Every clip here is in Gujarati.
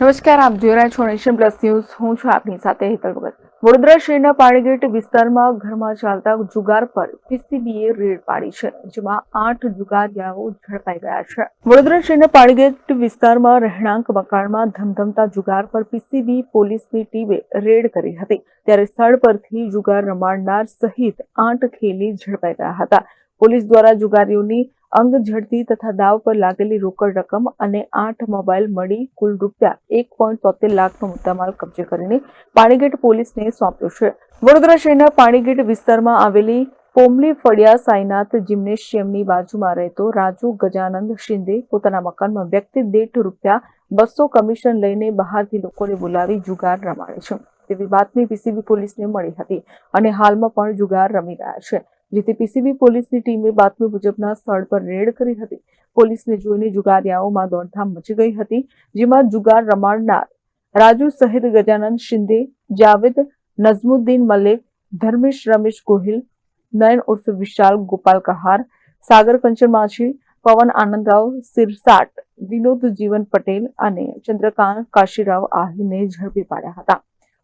નમસ્કાર, આપ જોઈ રહ્યા છો નેશન પ્લસ ન્યૂઝ. હું છું આપની સાથે હેતલ ભગત. વડોદરા શહેરના પાણીગેટ વિસ્તારમાં ઘરમાં ચાલતા જુગાર પર પીસીબીએ રેડ પાડી છે, જેમાં આઠ જુગારિયાઓ ઝડપાઈ ગયા છે. વડોદરા શહેરના પાણીગેટ વિસ્તારમાં રહેણાંક મકાનમાં ધમધમતા જુગાર પર પીસીબી પોલીસની ટીમે રેડ કરી હતી. ત્યારે સ્થળ પરથી જુગાર રમાડનાર સહિત આઠ ખેલી ઝડપાઈ ગયા હતા. પોલીસ દ્વારા જુગારીઓની અંગ ઝડતી તથા દાવ પર લાગેલી રોકડ રકમ અને આઠ મોબાઈલ મળી કુલ રૂપિયા એક પોઈન્ટ તોતેર લાખનો મુદ્દામાલ કબજે કરીને પાણીગેટ પોલીસને સોંપ્યો છે. વડોદરા શહેરના પાણીગેટ વિસ્તારમાં આવેલી કોમલી ફળિયા સાઈનાથ જિમ્નેશિયમની બાજુમાં રહેતો રાજુ ગજાનંદ શિંદે પોતાના મકાનમાં વ્યક્તિ દીઠ રૂપિયા બસો કમિશન લઈને બહારથી લોકોને બોલાવી જુગાર રમાડે છે. તેવી બાતમી પીસીબી પોલીસને મળી હતી અને હાલમાં પણ જુગાર રમી રહ્યા છે. જેથી પીસીબી પોલીસની ટીમે બાતમી મુજબના સ્થળ પર રેડ કરી હતી. પોલીસને જોઈને જુગારિયાઓમાં દોડધામ મચી ગઈ હતી, જેમાં જુગાર રમાડનાર રાજુ સહિત ગજાનંદ શિંદે, જાવેદ નઝમુદ્દીન મલેક, ધર્મેશ રમેશ ગોહિલ, નયન ઉર્ફ વિશાલ, ગોપાલ કહાર, સાગર કંચન માછી, પવન આનંદરાવ, સિરસાટ, વિનોદ જીવન પટેલ અને ચંદ્રકાંત કાશીરાવ આહીને ઝડપી પાડ્યા હતા.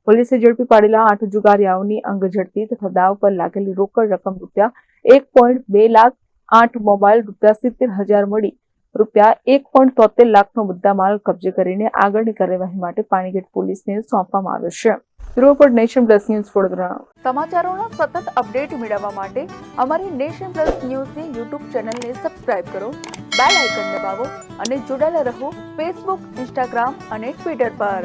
પોલીસે ઝડપી પાડેલા આઠ જુગારિયાઓની અંગ ઝડપી તથા દાવ પર લાગેલી રોકડ રકમ રૂપિયા એક પોઈન્ટ બે લાખ આઠ મોબાઈલ રૂપિયા સિત્તેર હજાર મળી. રૂપિયા એક પોઈન્ટ તોતેર લાખનો મુદ્દામાલ કબજે કરીને આગળની કાર્યવાહી માટે પાણીગેટ પોલીસને સોંપવામાં આવ્યો છે. Bureau Nation Plus News Vadodara. સમાચારોના સતત અપડેટ મેળવવા માટે અમારી નેશન પ્લસ ન્યૂઝની યુટ્યુબ ચેનલને સબસ્ક્રાઇબ કરો, બેલ આઇકન દબાવો અને જોડાયેલા રહો ફેસબુક, ઇન્સ્ટાગ્રામ અને ટ્વિટર પર.